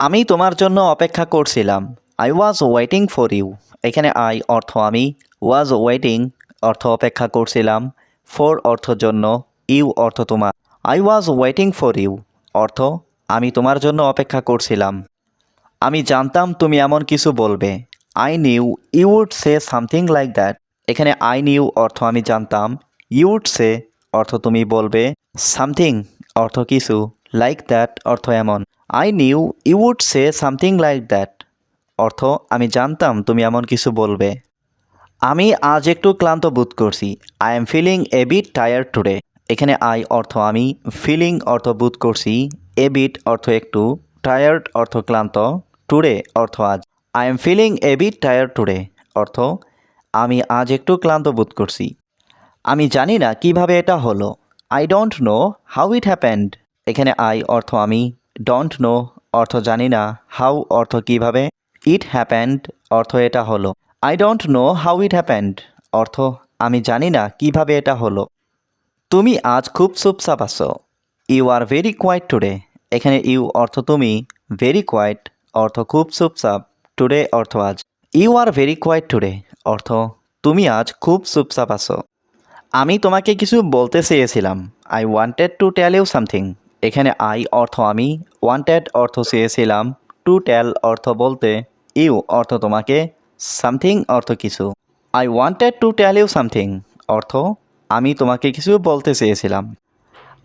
আমি তোমার জন্য অপেক্ষা করছিলাম। I was waiting for you এখানে আই অর্থ আমি। ওয়াজ ওয়েটিং অর্থ অপেক্ষা করছিলাম। ফর অর্থ জন্য। ইউ অর্থ তোমার। I was waiting for you অর্থ, আমি তোমার জন্য অপেক্ষা করছিলাম। আমি জানতাম তুমি এমন কিছু বলবে। I knew you would say something like that এখানে আই নিউ অর্থ আমি জানতাম। ইউ উড সে অর্থ তুমি বলবে। সামথিং অর্থ কিছু। লাইক দ্যাট অর্থ এমন। I knew you would say something like that অর্থ, আমি জানতাম তুমি এমন কিছু বলবে। আমি আজ একটু ক্লান্ত বোধ করছি। I am feeling a bit tired today এখানে আই অর্থ আমি ফিলিং অর্থ বোধ করছি। এ বিট অর্থ একটু টায়ার্ড অর্থ ক্লান্ত। টুডে অর্থ আজ। I am feeling a bit tired today অর্থ, আমি আজ একটু ক্লান্ত বোধ করছি। আমি জানি না কীভাবে এটা হলো। I don't know how it happened এখানে আই অর্থ আমি। ডোন্ট নো অর্থ জানি না। হাউ অর্থ কীভাবে? ইট হ্যাপেন্ড অর্থ এটা হলো। I don't know how it happened অর্থ আমি জানি না কীভাবে এটা হলো। তুমি আজ খুব চুপচাপ আছো। You are very quiet today এখানে ইউ অর্থ তুমি। ভেরি কোয়াইট অর্থ খুব চুপচাপ। টুডে অর্থ আজ। You are very quiet today অর্থ তুমি আজ খুব চুপচাপ আছো। আমি তোমাকে কিছু বলতে চেয়েছিলাম। I wanted to tell you something এখানে আই অর্থ আমি ওয়ান্টেড অর্থ চেয়েছিলাম টু টেল অর্থ বলতে ইউ অর্থ তোমাকে সামথিং অর্থ কিছু। I wanted to tell you something অর্থ আমি তোমাকে কিছু বলতে চেয়েছিলাম।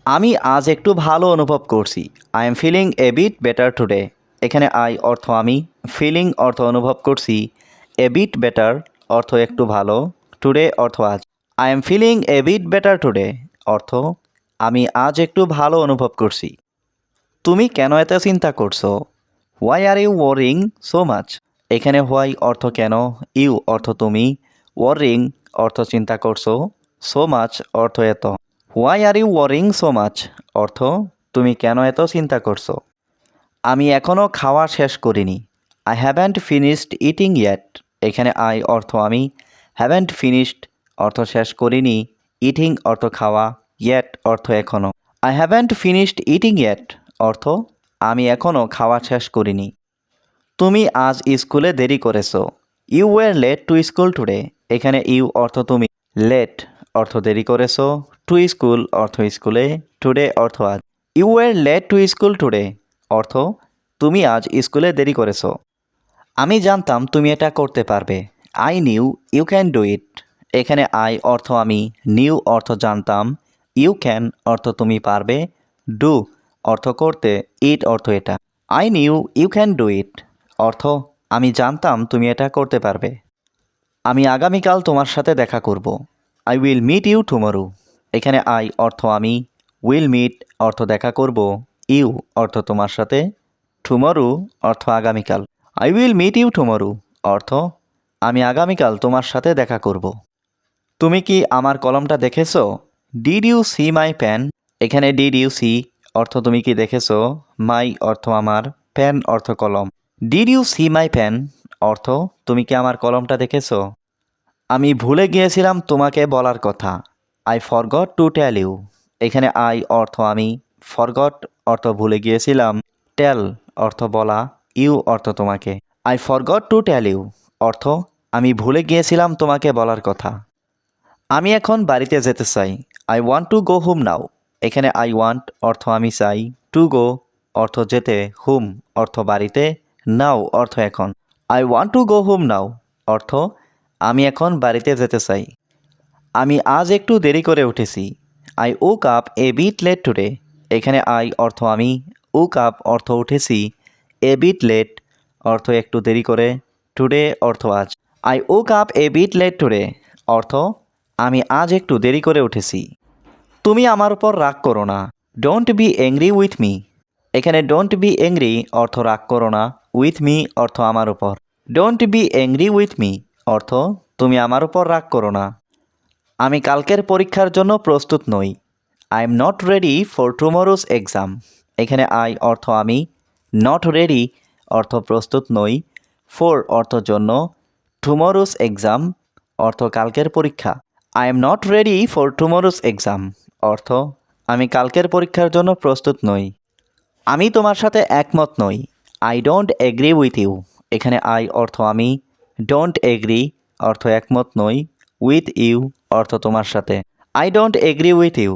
আমি আজ একটু ভালো অনুভব করছি। I am feeling a bit better today এখানে আই অর্থ আমি ফিলিং অর্থ অনুভব করছি। এ বিট বেটার অর্থ একটু ভালো। টুডে অর্থ আজ। I am feeling a bit better today অর্থ আমি আজ একটু ভালো অনুভব করছি। তুমি কেন এত চিন্তা করছ? Why are you worrying so much এখানে হোয়াই অর্থ কেন? ইউ অর্থ তুমি। ওয়ারিং অর্থ চিন্তা করছ। সো মাচ অর্থ এত। Why are you worrying so much অর্থ, তুমি কেন এত চিন্তা করছ? আমি এখনও খাওয়া শেষ করিনি। I haven't finished eating yet এখানে আই অর্থ আমি। হ্যাভেন্ট ফিনিশড অর্থ শেষ করিনি। ইটিং অর্থ খাওয়া। ইয়েট অর্থ এখনও I haven't finished eating yet অর্থ, আমি এখনও খাওয়া শেষ করিনি। তুমি আজ স্কুলে দেরি করেছ। You were late to school today এখানে ইউ অর্থ তুমি। লেট অর্থ দেরি করেছ টু স্কুল অর্থ স্কুলে টুডে অর্থ আজ। You were late to school today অর্থ, তুমি আজ স্কুলে দেরি করেছ। আমি জানতাম তুমি এটা করতে পারবে। I knew you can do it এখানে আই অর্থ আমি নিউ অর্থ জানতাম। ইউ ক্যান অর্থ তুমি পারবে ডু অর্থ করতে ইট অর্থ এটা। I knew you can do it অর্থ, আমি জানতাম তুমি এটা করতে পারবে। আমি আগামীকাল তোমার সাথে দেখা করব। I will meet you tomorrow এখানে আই অর্থ আমি উইল মিট অর্থ দেখা করব। ইউ অর্থ তোমার সাথে টুমরো অর্থ আগামীকাল। I will meet you tomorrow অর্থ, আমি আগামীকাল তোমার সাথে দেখা করব। তুমি কি আমার কলমটা দেখেছ? Did you see my pen এখানে ডিড ইউ সি অর্থ তুমি কি দেখেছ? মাই অর্থ আমার প্যান অর্থ কলম। Did you see my pen অর্থ, তুমি কি আমার কলমটা দেখেছ? আমি ভুলে গিয়েছিলাম তোমাকে বলার কথা। I forgot to tell you এখানে আই অর্থ আমি ফরগট অর্থ ভুলে গিয়েছিলাম। টেল অর্থ বলা ইউ অর্থ তোমাকে। I forgot to tell you অর্থ, আমি ভুলে গিয়েছিলাম তোমাকে বলার কথা। আমি এখন বাড়িতে যেতে চাই। I want to go home now এখানে আই ওয়ান্ট অর্থ আমি চাই। টু গো অর্থ যেতে হুম অর্থ বাড়িতে নাও অর্থ এখন। I want to go home now অর্থ আমি এখন বাড়িতে যেতে চাই। আমি আজ একটু দেরি করে উঠেছি। I woke up a bit late today এখানে আই অর্থ আমি। ও কাপ অর্থ উঠেছি। এ বিট লেট অর্থ একটু দেরি করে। টুডে অর্থ আজ। I woke up a bit late today অর্থ আমি আজ একটু দেরি করে উঠেছি। তুমি আমার উপর রাগ করো না। Don't be angry with me এখানে ডোন্ট বি অ্যাংরি অর্থ রাগ করো না। উইথ মি অর্থ আমার উপর। Don't be angry with me অর্থ তুমি আমার উপর রাগ করো না। আমি কালকের পরীক্ষার জন্য প্রস্তুত নই। I am not ready for tomorrow's exam এখানে আই অর্থ আমি নট রেডি অর্থ প্রস্তুত নই। ফর অর্থ জন্য টুমোরোজ এক্সাম অর্থ কালকের পরীক্ষা। I am not ready for tomorrow's exam অর্থ, আমি কালকের পরীক্ষার জন্য প্রস্তুত নই। আমি তোমার সাথে একমত নই। I don't agree with you এখানে আই অর্থ আমি। ডোন্ট এগ্রি অর্থ একমত নই। উইথ ইউ অর্থ তোমার সাথে। I don't agree with you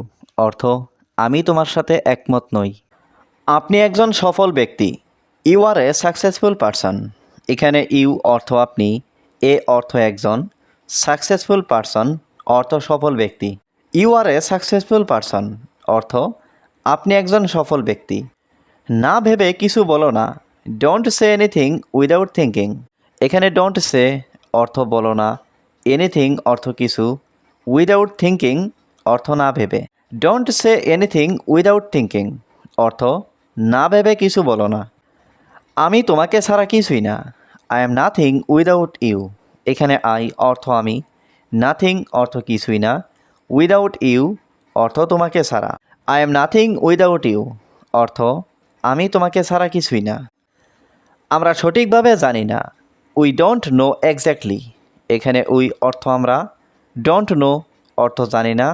অর্থ, আমি তোমার সাথে একমত নই। আপনি একজন সফল ব্যক্তি। You are a successful person এখানে ইউ অর্থ আপনি। এ অর্থ একজন। সাকসেসফুল পারসন অর্থ সফল ব্যক্তি। You are a successful person অর্থ, আপনি একজন সফল ব্যক্তি। না ভেবে কিছু বলো না don't say anything without thinking এখানে ডোন্ট সে অর্থ বলো না এনিথিং অর্থ কিছু উইদাউট থিঙ্কিং অর্থ না ভেবে। Don't say anything without thinking অর্থ, না ভেবে কিছু বলো না। আমি তোমাকে ছাড়া কিছুই না I am nothing without you এখানে আই অর্থ আমি। নাথিং অর্থ কিছুই না, উইদাউট ইউ অর্থ তোমাকে ছাড়া। I am nothing without you অর্থ আমি তোমাকে ছাড়া কিছুই না। আমরা সঠিকভাবে জানি না, উই ডোন্ট নো এক্স্যাক্টলি। এখানে উই অর্থ আমরা, ডোন্ট নো অর্থ জানি না,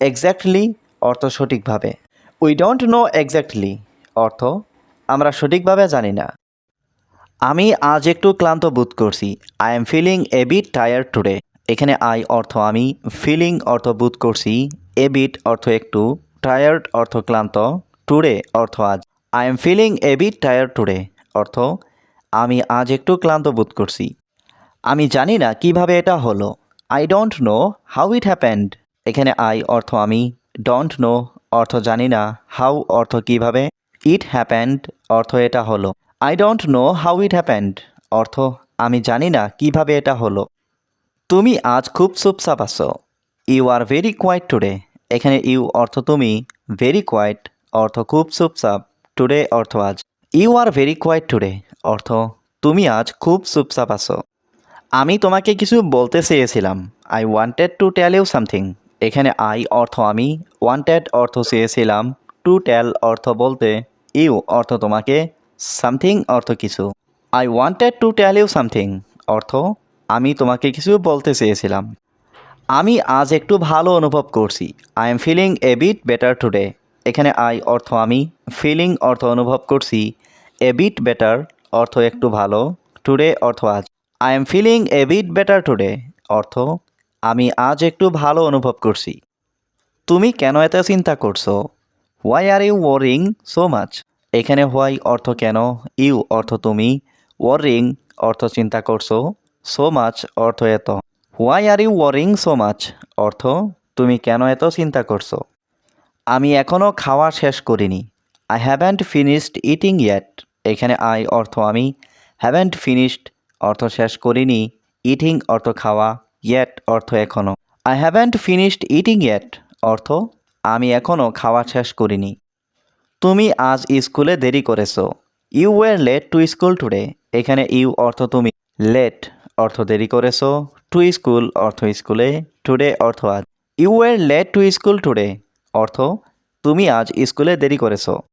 এক্স্যাক্টলি অর্থ সঠিকভাবে। উই ডোন্ট নো এক্স্যাক্টলি অর্থ আমরা সঠিকভাবে জানি না। আমি আজ একটু ক্লান্ত বোধ করছি, I am feeling a bit tired today. এখানে আই অর্থ আমি ফিলিং অর্থ বোধ করছি এ বিট অর্থ একটু টায়ার্ড অর্থ ক্লান্ত টুডে অর্থ আজ। I am feeling a bit tired today অর্থ, আমি আজ একটু ক্লান্ত বোধ করছি। আমি জানি না কীভাবে এটা হলো। I don't know how it happened এখানে আই অর্থ আমি ডোন্ট নো অর্থ জানি না হাউ অর্থ কীভাবে ইট হ্যাপেন্ড অর্থ এটা হলো। I don't know how it happened অর্থ, আমি জানি না কীভাবে এটা হলো। তুমি আজ খুব চুপচাপ আছো। You are very quiet today এখানে ইউ অর্থ তুমি ভেরি কোয়াইট অর্থ খুব চুপচাপ। টুডে অর্থ আজ। You are very quiet today অর্থ তুমি আজ খুব চুপচাপ আছো। আমি তোমাকে কিছু বলতে চেয়েছিলাম। I wanted to tell you something এখানে আই অর্থ আমি ওয়ান্টেড অর্থ চেয়েছিলাম। টু টেল অর্থ বলতে ইউ অর্থ তোমাকে সামথিং অর্থ কিছু। I wanted to tell you something অর্থ আমি তোমাকে কিছু বলতে চেয়েছিলাম। আমি আজ একটু ভালো অনুভব করছি। I am feeling a bit better today এখানে আই অর্থ আমি ফিলিং অর্থ অনুভব করছি। এ বিট বেটার অর্থ একটু ভালো। টুডে অর্থ আজ। I am feeling a bit better today অর্থ, আমি আজ একটু ভালো অনুভব করছি। তুমি কেন এত চিন্তা করছ? Why are you worrying so much এখানে হোয়াই অর্থ কেন? ইউ অর্থ তুমি। ওয়ারিং অর্থ চিন্তা করছ। সো মাচ অর্থ এত। Why are you worrying so much অর্থ, তুমি কেন এত চিন্তা করছ? আমি এখনও খাওয়া শেষ করিনি। I haven't finished eating yet এখানে আই অর্থ আমি। হ্যাভেন্ট ফিনিশড অর্থ শেষ করিনি। ইটিং অর্থ খাওয়া। ইয়েট অর্থ এখনও I haven't finished eating yet অর্থ, আমি এখনও খাওয়া শেষ করিনি। তুমি আজ স্কুলে দেরি করেছ। You were late to school today এখানে ইউ অর্থ তুমি। লেট অর্থ দেরি করেছ টু স্কুল অর্থ স্কুলে টুডে অর্থ আজ। You were late to school today অর্থ, তুমি আজ স্কুলে দেরি করেছ।